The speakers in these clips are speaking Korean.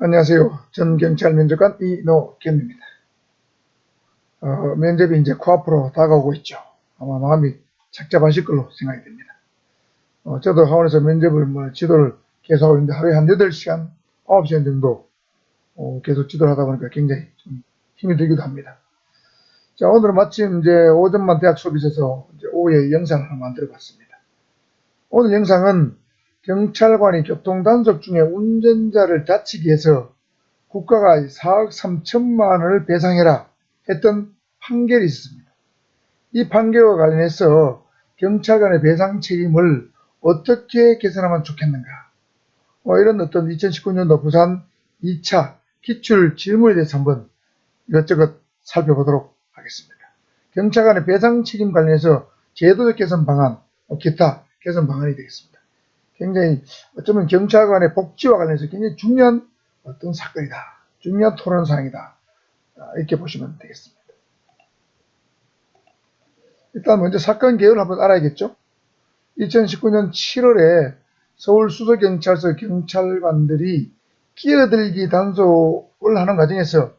안녕하세요. 전 경찰 면접관 이노겸입니다. 어, 면접이 이제 코앞으로 다가오고 있죠. 아마 마음이 착잡하실 걸로 생각이 됩니다. 어, 저도 학원에서 면접을 뭐 지도를 계속하고 있는데 하루에 한 8시간, 9시간 정도 어, 계속 지도를 하다 보니까 굉장히 좀 힘이 들기도 합니다. 자, 오늘은 마침 이제 오전만 대학 수업이 있어서 이제 오후에 영상을 만들어 봤습니다. 오늘 영상은 경찰관이 교통단속 중에 운전자를 다치게 해서 국가가 4억 3천만 원을 배상해라 했던 판결이 있습니다. 이 판결과 관련해서 경찰관의 배상 책임을 어떻게 개선하면 좋겠는가 뭐 이런 어떤 2019년도 부산 2차 기출 질문에 대해서 한번 이것저것 살펴보도록 하겠습니다. 경찰관의 배상 책임 관련해서 제도적 개선 방안, 뭐 기타 개선 방안이 되겠습니다. 굉장히 어쩌면 경찰관의 복지와 관련해서 굉장히 중요한 어떤 사건이다. 중요한 토론 사항이다. 아, 이렇게 보시면 되겠습니다. 일단 먼저 사건 개요를 한번 알아야겠죠. 2019년 7월에 서울 수서경찰서 경찰관들이 끼어들기 단속을 하는 과정에서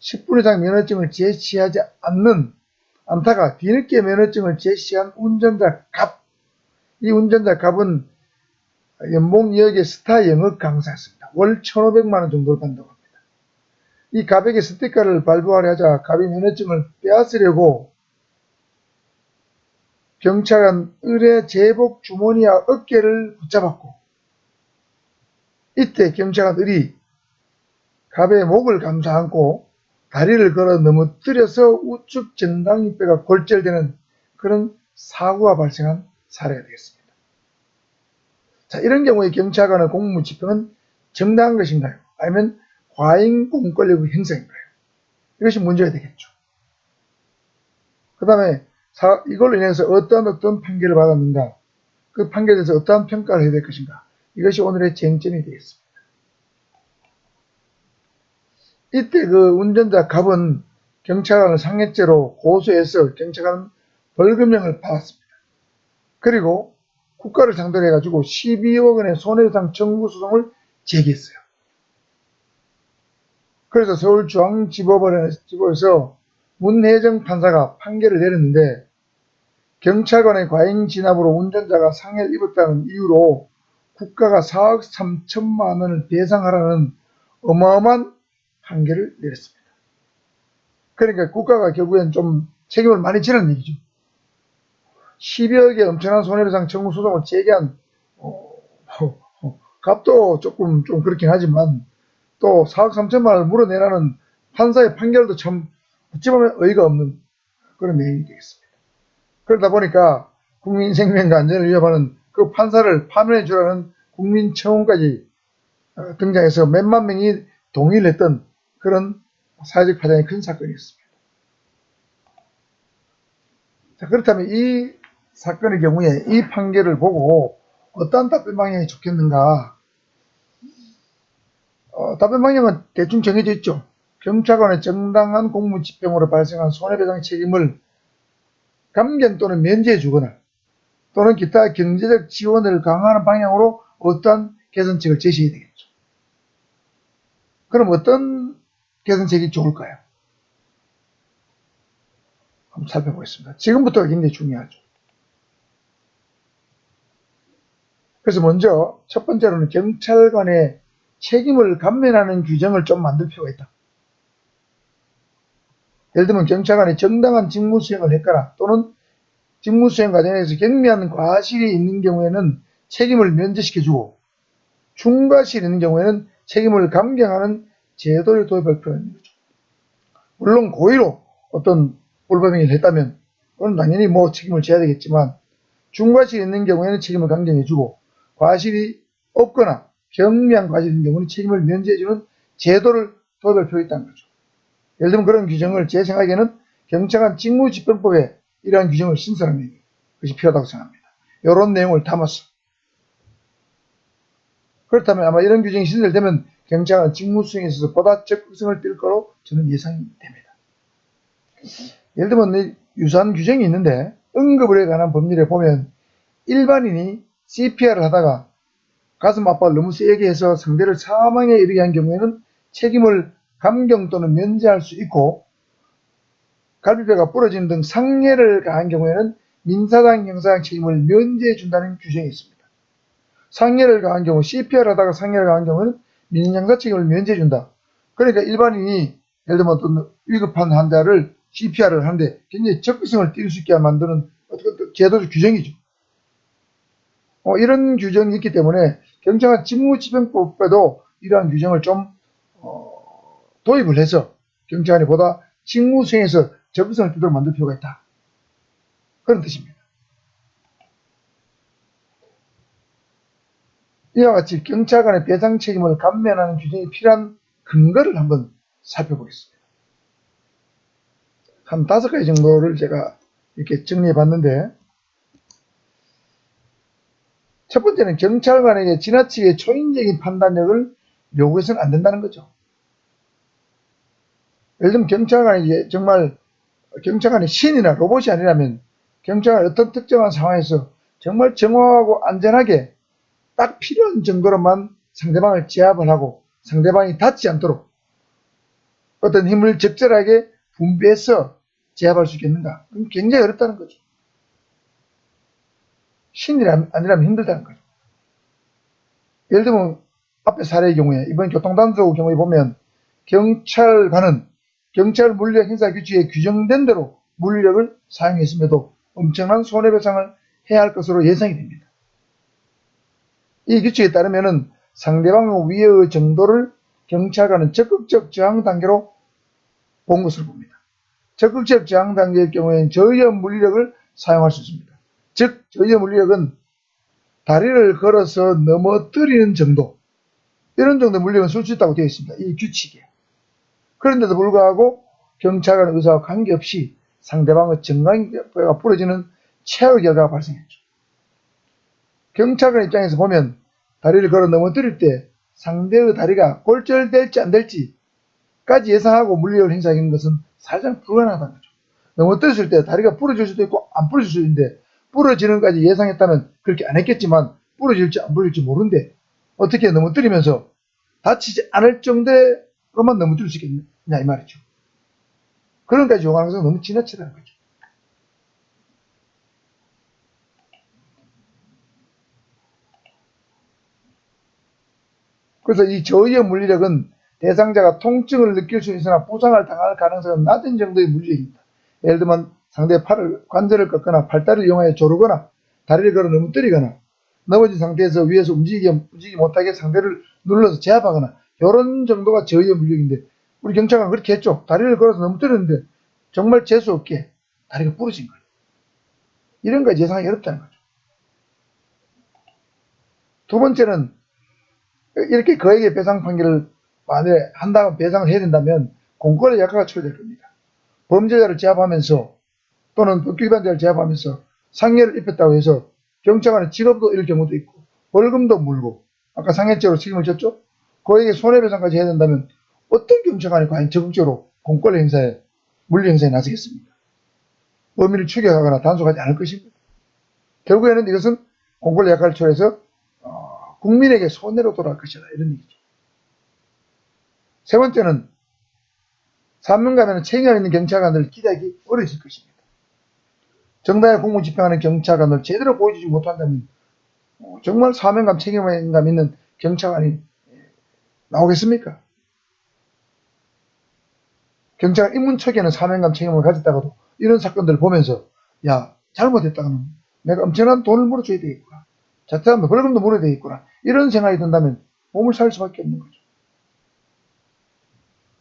10분 이상 면허증을 제시하지 않는 않다가 뒤늦게 면허증을 제시한 운전자 갑. 이 운전자 갑은 연봉 2억의 스타 영어 강사였습니다. 월 1,500만 원 정도를 받는다고 합니다. 이 갑에게 스티커를 발부하려 하자 갑이 면허증을 빼앗으려고 경찰관 을의 제복 주머니와 어깨를 붙잡았고 이때 경찰관 을이 갑의 목을 감싸 안고 다리를 걸어 넘어뜨려서 우측 정강이뼈가 골절되는 그런 사고가 발생한 사례가 되겠습니다. 자, 이런 경우에 경찰관의 공무 집행은 정당한 것인가요? 아니면 과잉 공권력 행사인가요? 이것이 문제가 되겠죠. 그 다음에 이걸로 인해서 어떠한 어떤 판결을 받았는가, 그 판결에 대해서 어떠한 평가를 해야 될 것인가, 이것이 오늘의 쟁점이 되겠습니다. 이때 그 운전자 갑은 경찰관을 상해죄로 고소해서 경찰관 벌금형을 받았습니다. 그리고 국가를 상대로 해가지고 12억 원의 손해배상 청구 소송을 제기했어요. 그래서 서울중앙지법원에서 문혜정 판사가 판결을 내렸는데 경찰관의 과잉 진압으로 운전자가 상해를 입었다는 이유로 국가가 4억 3천만 원을 배상하라는 어마어마한 판결을 내렸습니다. 그러니까 국가가 결국엔 좀 책임을 많이 지는 얘기죠. 10여억의 엄청난 손해배상 청구 소송을 제기한 어, 어, 어, 값도 조금 좀 그렇긴 하지만 또 4억 3천만 원을 물어내라는 판사의 판결도 참 어찌 보면 의의가 없는 그런 내용이 되겠습니다. 그러다 보니까 국민 생명과 안전을 위협하는 그 판사를 파면해 주라는 국민 청원까지 어, 등장해서 몇만 명이 동의를 했던 그런 사회적 파장이 큰 사건이었습니다. 자, 그렇다면 이 사건의 경우에 이 판결을 보고 어떠한 답변 방향이 좋겠는가? 어, 답변 방향은 대충 정해져 있죠. 경찰관의 정당한 공무 집행으로 발생한 손해배상 책임을 감견 또는 면제해 주거나 또는 기타 경제적 지원을 강화하는 방향으로 어떠한 개선책을 제시해야 되겠죠. 그럼 어떤 개선책이 좋을까요? 한번 살펴보겠습니다. 지금부터가 굉장히 중요하죠. 그래서 먼저 첫 번째로는 경찰관의 책임을 감면하는 규정을 좀 만들 필요가 있다. 예를 들면 경찰관이 정당한 직무 수행을 했거나 또는 직무 수행 과정에서 경미한 과실이 있는 경우에는 책임을 면제시켜주고 중과실이 있는 경우에는 책임을 감경하는 제도를 도입할 필요가 있는 거죠. 물론 고의로 어떤 불법 행위를 했다면 그건 당연히 뭐 책임을 져야 되겠지만 중과실이 있는 경우에는 책임을 감경해주고 과실이 없거나 과실이 있는 경우는 책임을 면제해주는 제도를 도입할 필요가 있다는 거죠. 예를 들면 그런 규정을 제 생각에는 경찰관 직무집행법에 이러한 규정을 신설하는 것이 필요하다고 생각합니다. 이런 내용을 담아서 그렇다면 아마 이런 규정이 신설되면 경찰관 직무 수행에 있어서 보다 적극성을 띨 거로 저는 예상이 됩니다. 예를 들면 유사한 규정이 있는데 응급에 관한 법률에 보면 일반인이 CPR을 하다가 가슴 압박을 너무 세게 해서 상대를 사망에 이르게 한 경우에는 책임을 감경 또는 면제할 수 있고 갈비뼈가 부러진 등 상해를 가한 경우에는 민사상 형사상 책임을 면제해 준다는 규정이 있습니다. 상해를 가한 경우 CPR 하다가 상해를 가한 경우는 민형사 책임을 면제해 준다. 그러니까 일반인이 예를 들면 어떤 위급한 환자를 CPR을 하는데 굉장히 적극성을 띨 수 있게 만드는 어떤 제도적 규정이죠. 어, 이런 규정이 있기 때문에 경찰관 직무집행법에도 이러한 규정을 좀 어, 도입을 해서 경찰관이 보다 직무 수행에서 적극성을 띠도록 만들 필요가 있다. 그런 뜻입니다. 이와 같이 경찰 관의 배상 책임을 감면하는 규정이 필요한 근거를 한번 살펴보겠습니다. 한 다섯 가지 정도를 제가 이렇게 정리해 봤는데, 첫 번째는 경찰관에게 지나치게 초인적인 판단력을 요구해서는 안 된다는 거죠. 예를 들면 경찰관이 정말 경찰관이 신이나 로봇이 아니라면 경찰관이 어떤 특정한 상황에서 정말 정확하고 안전하게 딱 필요한 정도로만 상대방을 제압을 하고 상대방이 다치지 않도록 어떤 힘을 적절하게 분배해서 제압할 수 있겠는가? 그럼 굉장히 어렵다는 거죠. 신이라면 아니라면 힘들다는 거죠. 예를 들면 앞에 사례의 경우에 이번 교통단속 경우에 보면 경찰관은 경찰 물리력 행사 규칙에 규정된 대로 물리력을 사용했음에도 엄청난 손해배상을 해야 할 것으로 예상이 됩니다. 이 규칙에 따르면 상대방의 위해의 정도를 경찰관은 적극적 저항 단계로 본 것으로 봅니다. 적극적 저항 단계일 경우에는 저의의 물리력을 사용할 수 있습니다. 즉 저의의 물리력은 다리를 걸어서 넘어뜨리는 정도 이런 정도의 물리력은 쓸 수 있다고 되어 있습니다. 이 규칙에. 그런데도 불구하고 경찰관 의사와 관계없이 상대방의 정강이가 부러지는 최악의 결과가 발생했죠. 경찰관 입장에서 보면 다리를 걸어 넘어뜨릴 때 상대의 다리가 골절될지 안 될지까지 예상하고 물리력을 행사하는 것은 사실상 불가능하다는 거죠. 넘어뜨렸을 때 다리가 부러질 수도 있고 안 부러질 수도 있는데 부러지는까지 예상했다면 그렇게 안 했겠지만 부러질지 안 부러질지 모르는데 어떻게 넘어뜨리면서 다치지 않을 정도로만 넘어뜨릴 수 있겠냐 이 말이죠. 그런까지 요구하는 것은 너무 지나치다는 거죠. 그래서 이 저의의 물리력은 대상자가 통증을 느낄 수 있으나 부상을 당할 가능성은 낮은 정도의 물리력입니다. 예를 들면 상대의 팔을 관절을 꺾거나 팔다리를 이용하여 조르거나 다리를 걸어 넘어뜨리거나 넘어진 상태에서 위에서 움직이기, 움직이지 못하게 상대를 눌러서 제압하거나 이런 정도가 저의의 물력인데 우리 경찰관 그렇게 했죠. 다리를 걸어서 넘어뜨렸는데 정말 재수 없게 다리가 부러진 거예요. 이런 거 예상하기 어렵다는 거죠. 두 번째는 이렇게 그에게 배상 판결을 만약에 한다면 배상을 해야 된다면 공권의 약화가 처리될 겁니다. 범죄자를 제압하면서 또는 법규 위반자를 제압하면서 상해를 입혔다고 해서 경찰관의 직업도 잃을 경우도 있고 벌금도 물고 아까 상해죄로 책임을 졌죠? 그에게 손해배상까지 해야 된다면 어떤 경찰관이 과연 적극적으로 공권 행사에 물리 행사에 나서겠습니까? 범인을 추격하거나 단속하지 않을 것입니다. 결국에는 이것은 공권의 약화를 초래해서 어, 국민에게 손해로 돌아갈 것이다 이런 얘기죠. 세 번째는 사명감에는 책임감 있는 경찰관들을 기대하기 어려질 것입니다. 정당의 공무 집행하는 경찰관을 제대로 보여주지 못한다면 어, 정말 사명감, 책임감 있는 경찰관이 나오겠습니까? 경찰 인문척에는 사명감, 책임을 가졌다가도 이런 사건들을 보면서 야 잘못했다가는 내가 엄청난 돈을 물어줘야 되겠구나. 자퇴하면 벌금도 물어야 되겠구나. 이런 생각이 든다면 몸을 살 수밖에 없는 거죠.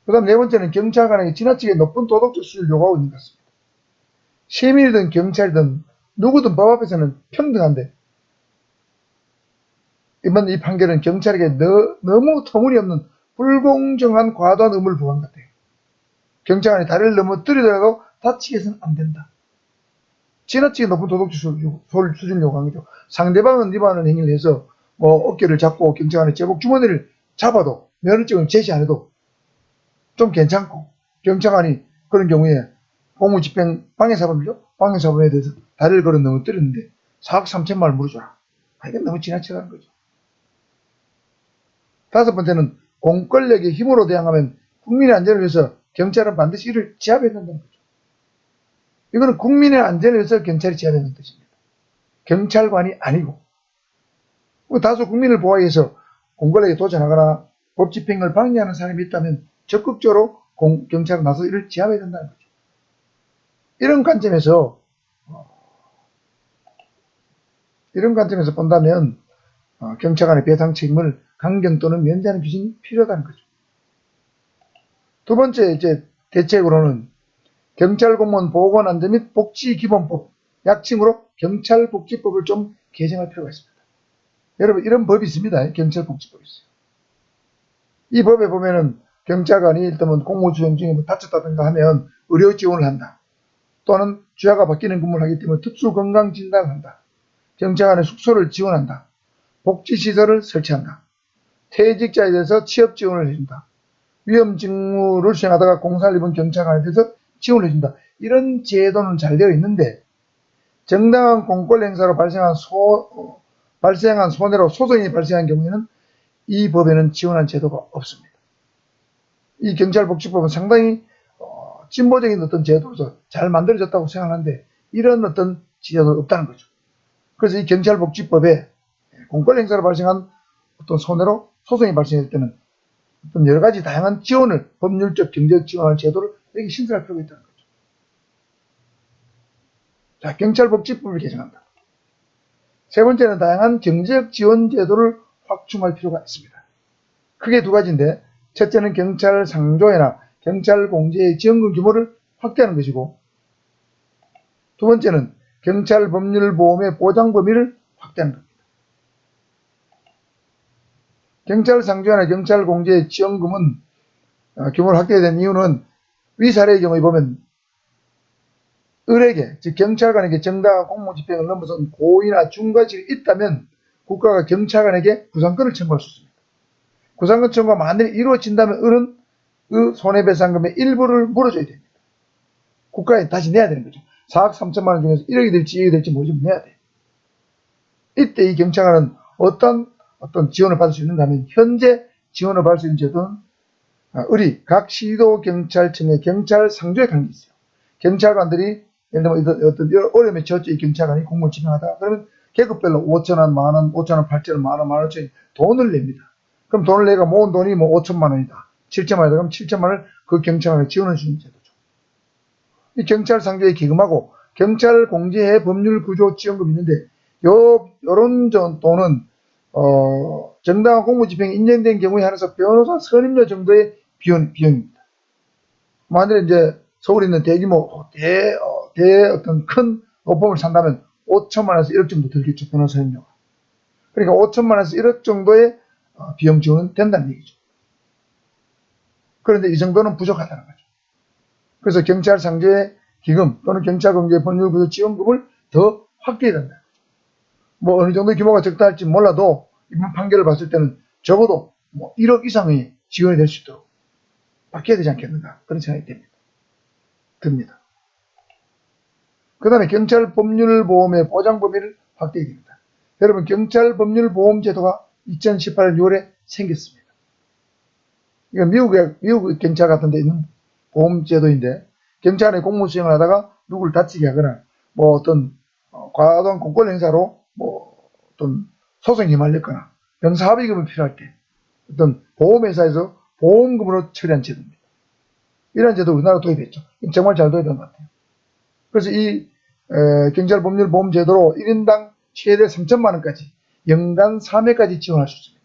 그 다음 네 번째는 경찰관에게 지나치게 높은 도덕적 수준을 요구하고 있는 것 같습니다. 시민이든 경찰이든 누구든 법 앞에서는 평등한데 이번 이 판결은 경찰에게 너, 너무 터무니없는 불공정한 과도한 의무를 부과한 것 같아요. 경찰관이 다리를 넘어뜨리더라도 다치게 해서는 안 된다. 지나치게 높은 도덕적 수준을 요구한 거죠. 상대방은 위반을 행위를 해서 뭐 어깨를 잡고 경찰관의 제복 주머니를 잡아도 면허증을 제시 안 해도 좀 괜찮고 경찰관이 그런 경우에 공무집행 방해사범이죠. 방해사범에 대해서 다리를 걸어 넘어뜨렸는데 4억 3천만 원 물어줘라. 아, 이건 너무 지나치다는 거죠. 다섯 번째는 공권력의 힘으로 대항하면 국민의 안전을 위해서 경찰은 반드시 이를 지압해야 된다는 거죠. 이거는 국민의 안전을 위해서 경찰이 지압해야 된다는 뜻입니다. 경찰관이 아니고 뭐 다소 국민을 보호하기 위해서 공권력에 도전하거나 법 집행을 방해하는 사람이 있다면 적극적으로 공- 경찰은 나서 이를 지압해야 된다는 거죠. 이런 관점에서 어, 이런 관점에서 본다면 어, 경찰관의 배상 책임을 강경 또는 면제하는 규정이 필요하다는 거죠. 두 번째 이제 대책으로는 경찰 공무원 보건 안전 및 복지 기본법 약칭으로 경찰 복지법을 좀 개정할 필요가 있습니다. 여러분 이런 법이 있습니다. 경찰 복지법이 있어요. 이 법에 보면은 경찰관이 일단 공무수행 중에 뭐 다쳤다든가 하면 의료 지원을 한다. 또는 주야가 바뀌는 근무를 하기 때문에 특수 건강 진단을 한다. 경찰관의 숙소를 지원한다. 복지시설을 설치한다. 퇴직자에 대해서 취업 지원을 해준다. 위험 직무를 수행하다가 공사를 입은 경찰관에 대해서 지원을 해준다. 이런 제도는 잘 되어 있는데 정당한 공권 행사로 발생한 소, 어, 발생한 손해로 소송이 발생한 경우에는 이 법에는 지원한 제도가 없습니다. 이 경찰복지법은 상당히 어, 진보적인 어떤 제도로서 잘 만들어졌다고 생각하는데 이런 어떤 제도가 없다는 거죠. 그래서 이 경찰복지법에 공권 행사로 발생한 어떤 손해로 소송이 발생할 때는 어떤 여러 가지 다양한 지원을 법률적 경제적 지원하는 제도를 여기 신설할 필요가 있다는 거죠. 자, 경찰복지법을 개정한다. 세 번째는 다양한 경제적 지원 제도를 확충할 필요가 있습니다. 크게 두 가지인데 첫째는 경찰 상조회나 경찰 공제의 지원금 규모를 확대하는 것이고 두 번째는 경찰 법률 보험의 보장 범위를 확대하는 겁니다. 경찰 상조회나 경찰 공제의 지원금은 어, 규모를 확대된 이유는 위 사례의 경우에 보면 을에게 즉 경찰관에게 정당한 공무 집행을 넘어선 고의나 중과실이 있다면 국가가 경찰관에게 구상권을 청구할 수 있습니다. 구상권 청구가 만약에 이루어진다면 을은 그 손해배상금의 일부를 물어줘야 됩니다. 국가에 다시 내야 되는 거죠. 4억 3천만 원 중에서 1억이 될지 2억이 될지 모르지만 내야 돼. 이때 이 경찰관은 어떤 어떤 지원을 받을 수 있는가 하면 현재 지원을 받을 수 있는 제도는 아, 을이 각 시도 경찰청의 경찰 상조에 관계 있어요. 경찰관들이 예를 들면 어떤, 어려움에 처했죠. 이 경찰관이 공무원 집행하다. 그러면 계급별로 5천 원, 만 원, 5천 원, 8천 원, 만 원, 만원짜리 돈을 냅니다. 그럼 돈을 내가 모은 돈이 뭐 5천만 원이다. 7천만 원이다. 그럼 7천만 원을 그 경찰관에 지원해 주는 제도죠. 이 경찰 상조에 기금하고 경찰 공제의 법률 구조 지원금이 있는데 요, 요런 저 돈은 어, 정당한 공무 집행이 인정된 경우에 한해서 변호사 선임료 정도의 비용, 비용입니다. 만약에 이제 서울에 있는 대규모 대, 어, 대 어떤 큰 로펌을 산다면 5천만 원에서 1억 정도 들겠죠. 변호사 선임료가. 그러니까 5천만 원에서 1억 정도의 어, 비용 지원은 된다는 얘기죠. 그런데 이 정도는 부족하다는 거죠. 그래서 경찰 상조의 기금 또는 경찰 공제 법률 구조 지원금을 더 확대해야 된다. 뭐 어느 정도 규모가 적다 할지 몰라도 이번 판결을 봤을 때는 적어도 뭐 1억 이상의 지원이 될 수 있도록 바뀌어야 되지 않겠는가 그런 생각이 듭니다. 듭니다. 그 다음에 경찰 법률 보험의 보장 범위를 확대해야 됩니다. 여러분 경찰 법률 보험 제도가 2018년 6월에 생겼습니다. 이건 미국의 미국 경찰 같은 데 있는 보험 제도인데 경찰의 공무 수행을 하다가 누구를 다치게 하거나 뭐 어떤 어, 과도한 공권 행사로 뭐 어떤 소송이 말렸거나 병사합의금이 필요할 때 어떤 보험회사에서 보험금으로 처리한 제도입니다. 이런 제도 우리나라 도입했죠. 정말 잘 도입한 것 같아요. 그래서 이 에, 경찰 법률 보험 제도로 1인당 최대 3천만 원까지 연간 3회까지 지원할 수 있습니다.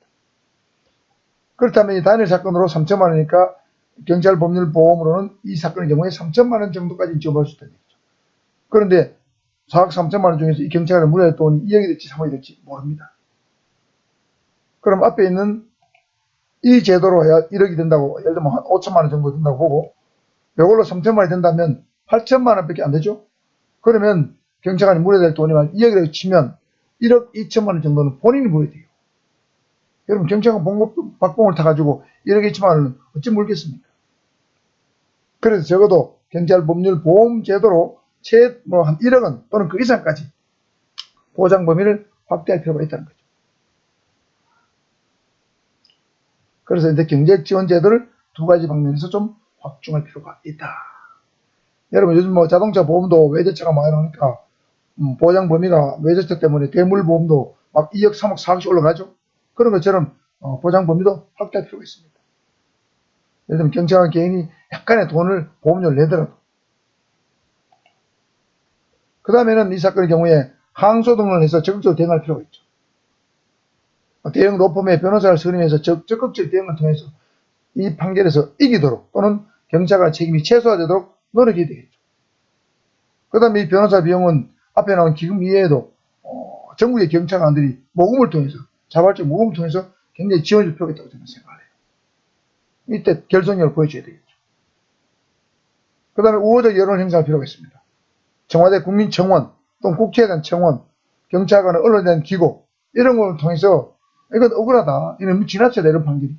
그렇다면 이 단일 사건으로 3천만 원이니까 경찰 법률 보험으로는 이 사건의 경우에 3천만 원 정도까지 지원할 수 있다는 얘기죠. 그런데 4억 3천만 원 중에서 이 경찰에 물어야 돈이 2억이 될지 3억이 될지 모릅니다. 그럼 앞에 있는 이 제도로 해야 1억이 된다고, 예를 들면 한 5천만 원 정도 된다고 보고, 이걸로 3천만 원이 된다면 8천만 원밖에 안 되죠? 그러면 경찰관이 물어야 될 돈이 만 2억이라고 치면 1억 2천만 원 정도는 본인이 물어야 돼요. 여러분, 경찰관 봉급, 박봉을 타가지고 1억 2천만 원은 어찌 물겠습니까? 그래서 적어도 경찰 법률 보험 제도로 최, 뭐, 한 1억 원 또는 그 이상까지 보장 범위를 확대할 필요가 있다는 거죠. 그래서 이제 경제 지원 제도를 두 가지 방면에서 좀 확충할 필요가 있다. 여러분 요즘 뭐 자동차 보험도 외제차가 많이 나오니까 음, 보장 범위가 외제차 때문에 대물 보험도 막 2억, 3억, 4억씩 올라가죠. 그런 것처럼 어, 보장 범위도 확대할 필요가 있습니다. 예를 들면 경찰관 개인이 약간의 돈을 보험료를 내더라도 그 다음에는 이 사건의 경우에 항소 등을 해서 적극적으로 대응할 필요가 있죠. 어, 대형 로펌의 변호사를 선임해서 적, 적극적 대응을 통해서 이 판결에서 이기도록 또는 경찰관 책임이 최소화되도록 노력이 되겠죠. 그 다음에 이 변호사 비용은 앞에 나온 기금 이외에도 어, 전국의 경찰관들이 모금을 통해서 자발적 모금을 통해서 굉장히 지원해줄 필요가 있다고 저는 생각을 해요. 이때 결속력을 보여줘야 되겠죠. 그 다음에 우호적 여론을 행사할 필요가 있습니다. 청와대 국민청원 또는 국회에 대한 청원, 경찰관의 언론에 대한 기고 이런 걸 통해서 이건 억울하다. 이런 지나쳐야 이런 판결이.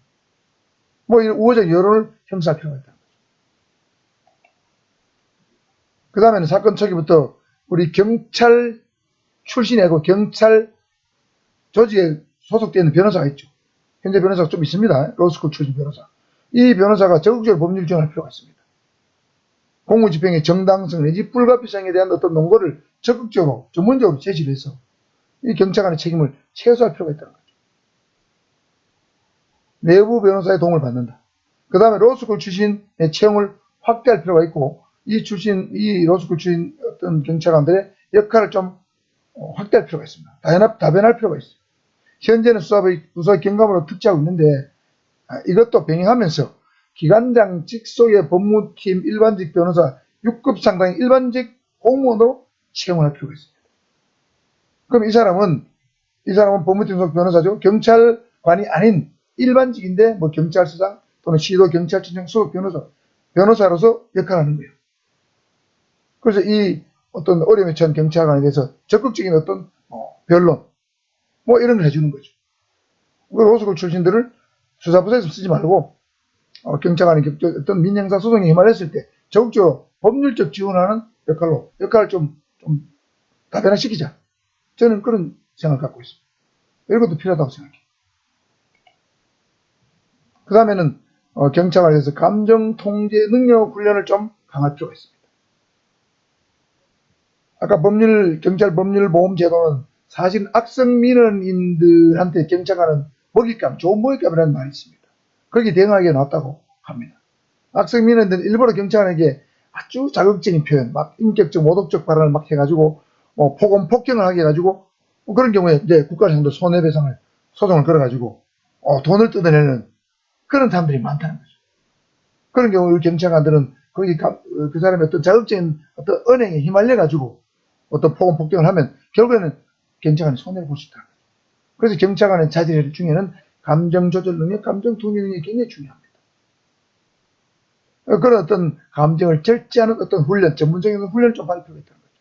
뭐 이런 우호적 여론을 형성할 필요가 있다. 그 다음에는 사건 초기부터 우리 경찰 출신이고 경찰 조직에 소속되어 있는 변호사가 있죠. 현재 변호사가 좀 있습니다. 로스쿨 출신 변호사. 이 변호사가 적극적으로 법률 지원할 필요가 있습니다. 공무집행의 정당성 내지 불가피성에 대한 어떤 논거를 적극적으로 전문적으로 제시를 해서 이 경찰관의 책임을 최소화할 필요가 있다는 거죠. 내부 변호사의 도움을 받는다. 그 다음에 로스쿨 출신의 채용을 확대할 필요가 있고 이 출신, 이 로스쿨 출신 어떤 경찰관들의 역할을 좀 어, 확대할 필요가 있습니다. 다변할 필요가 있어요. 현재는 수사의, 수사의 경감으로 특지하고 있는데 아, 이것도 병행하면서 기관장 직속의 법무팀 일반직 변호사 6급 상당의 일반직 공무원으로 채용을 할 필요가 있습니다. 그럼 이 사람은 이 사람은 법무팀 속 변호사죠. 경찰관이 아닌 일반직인데 뭐 경찰서장 또는 시도 경찰청장 소속 변호사 변호사로서 역할을 하는 거예요. 그래서 이 어떤 어려움에 처한 경찰관에 대해서 적극적인 어떤 어, 변론 뭐 이런 걸 해주는 거죠. 그 로스쿨 출신들을 수사부서에서 쓰지 말고 어, 경찰관이 겹- 어떤 민형사 소송에 휘말렸을 때 적극적으로 법률적 지원하는 역할로 역할을 좀, 좀 다변화시키자. 저는 그런 생각을 갖고 있습니다. 이런 것도 필요하다고 생각해요. 그 다음에는 어, 경찰관에서 감정 통제 능력 훈련을 좀 강할 필요가 있습니다. 아까 법률 경찰 법률 보험 제도는 사실 악성 민원인들한테 경찰관은 먹잇감, 좋은 먹잇감이라는 말이 있습니다. 거기에 대응하기에 놨다고 합니다. 악성 민원인들은 일부러 경찰관에게 아주 자극적인 표현, 막 인격적, 모독적 발언을 막 해가지고 뭐 폭언, 폭행을 하게 해가지고 뭐 그런 경우에 이제 국가상도 손해배상을 소송을 걸어가지고 어, 돈을 뜯어내는 그런 사람들이 많다는 거죠. 그런 경우 우리 경찰관들은 거기 그 사람의 어떤 자극적인 어떤 은행에 휘말려가지고 어떤 폭언, 폭행을 하면 결국에는 경찰관이 손해를 볼 수 있다. 그래서 경찰관의 자질 중에는 감정 조절 능력, 감정 통제 능력이 굉장히 중요합니다. 어, 그런 어떤 감정을 절제하는 어떤 훈련, 전문적인 훈련을 좀 받을 필요가 있다는 거죠.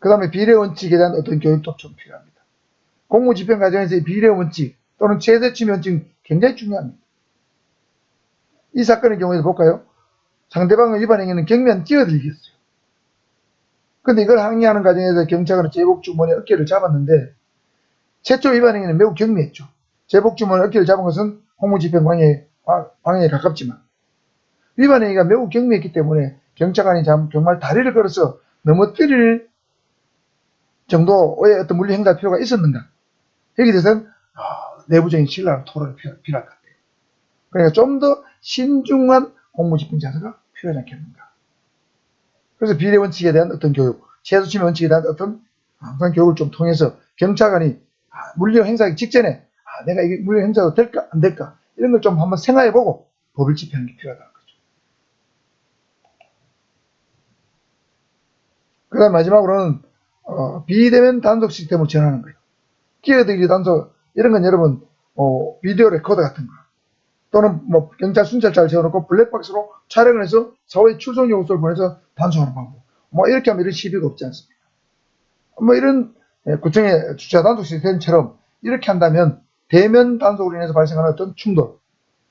그 다음에 비례 원칙에 대한 어떤 교육도 좀 필요합니다. 공무 집행 과정에서의 비례 원칙 또는 최대치미 원칙은 굉장히 중요합니다. 이 사건의 경우에도 볼까요? 상대방의 위반 행위는 경미한 뛰어들기였어요. 근데 이걸 항의하는 과정에서 경찰관은 제복 주머니 어깨를 잡았는데 최초 위반 행위는 매우 경미했죠. 제복 주머니 어깨를 잡은 것은 공무집행 방해, 방- 방해에 가깝지만 위반 행위가 매우 경미했기 때문에 경찰관이 참- 정말 다리를 걸어서 넘어뜨릴 정도의 어떤 물리 행사 필요가 있었는가? 여기 대해서는 아, 내부적인 신뢰를 토론이 필요- 필요할 것 같아요. 그러니까 좀 더 신중한 공무집행 자세가 필요하지 않겠는가? 그래서 비례 원칙에 대한 어떤 교육, 최소치미 원칙에 대한 어떤 항상 교육을 좀 통해서 경찰관이 아, 물리 행사하기 직전에 아, 내가 이게 물리 행사가 될까 안 될까 이런 걸 좀 한번 생각해보고 법을 집행하는 게 필요하다는 거죠. 그다음 마지막으로는 어, 비대면 단속 시스템을 지원하는 거예요. 끼어들기 단속 이런 건 여러분 어, 비디오 레코더 같은 거 또는 뭐 경찰 순찰차를 세워놓고 블랙박스로 촬영을 해서 사회 출석 요구서를 보내서 단속하는 방법. 뭐 이렇게 하면 이런 시비가 없지 않습니까? 뭐 이런 예, 구청의 주차 단속 시스템처럼 이렇게 한다면 대면 단속으로 인해서 발생하는 어떤 충돌,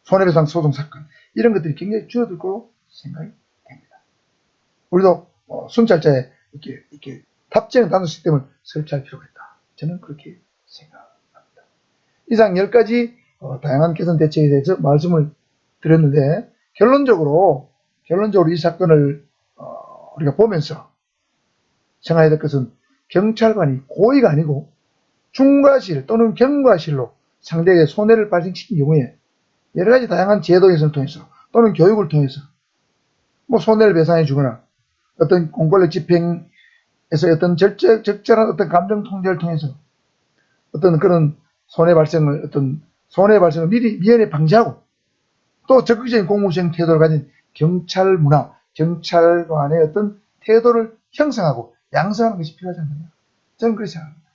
손해배상 소송 사건 이런 것들이 굉장히 줄어들 거로 생각이 됩니다. 우리도 어, 순찰자에 이렇게 이렇게 탑재형 단속 시스템을 설치할 필요가 있다. 저는 그렇게 생각합니다. 이상 10가지 어, 다양한 개선 대책에 대해서 말씀을 드렸는데 결론적으로 결론적으로 이 사건을 어, 우리가 보면서 생각해야 될 것은 경찰관이 고의가 아니고 중과실 또는 경과실로 상대에게 손해를 발생시킨 경우에 여러 가지 다양한 제도 개선을 통해서 또는 교육을 통해서 뭐 손해를 배상해 주거나 어떤 공권력 집행에서 어떤 적절, 적절한 어떤 감정 통제를 통해서 어떤 그런 손해 발생을 어떤 손해 발생을 미리 미연에 방지하고 또 적극적인 공무 수행 태도를 가진 경찰 문화, 경찰관의 어떤 태도를 형성하고 양성하는 것이 필요하지 않느냐. 저는 그렇게 생각합니다.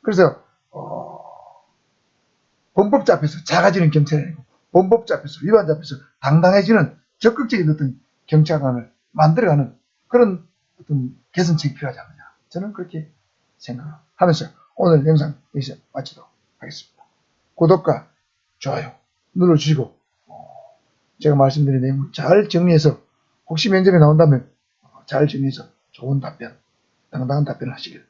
그래서 어, 범법자 앞에서 작아지는 경찰이 아니고 범법자 앞에서 위반자 앞에서 당당해지는 적극적인 어떤 경찰관을 만들어가는 그런 어떤 개선책이 필요하지 않느냐. 저는 그렇게 생각하면서 오늘 영상 여기서 마치도록 하겠습니다. 구독과 좋아요 눌러주시고 어, 제가 말씀드린 내용을 잘 정리해서 혹시 면접에 나온다면 어, 잘 정리해서 좋은 답변, 당당한 답변을 하시길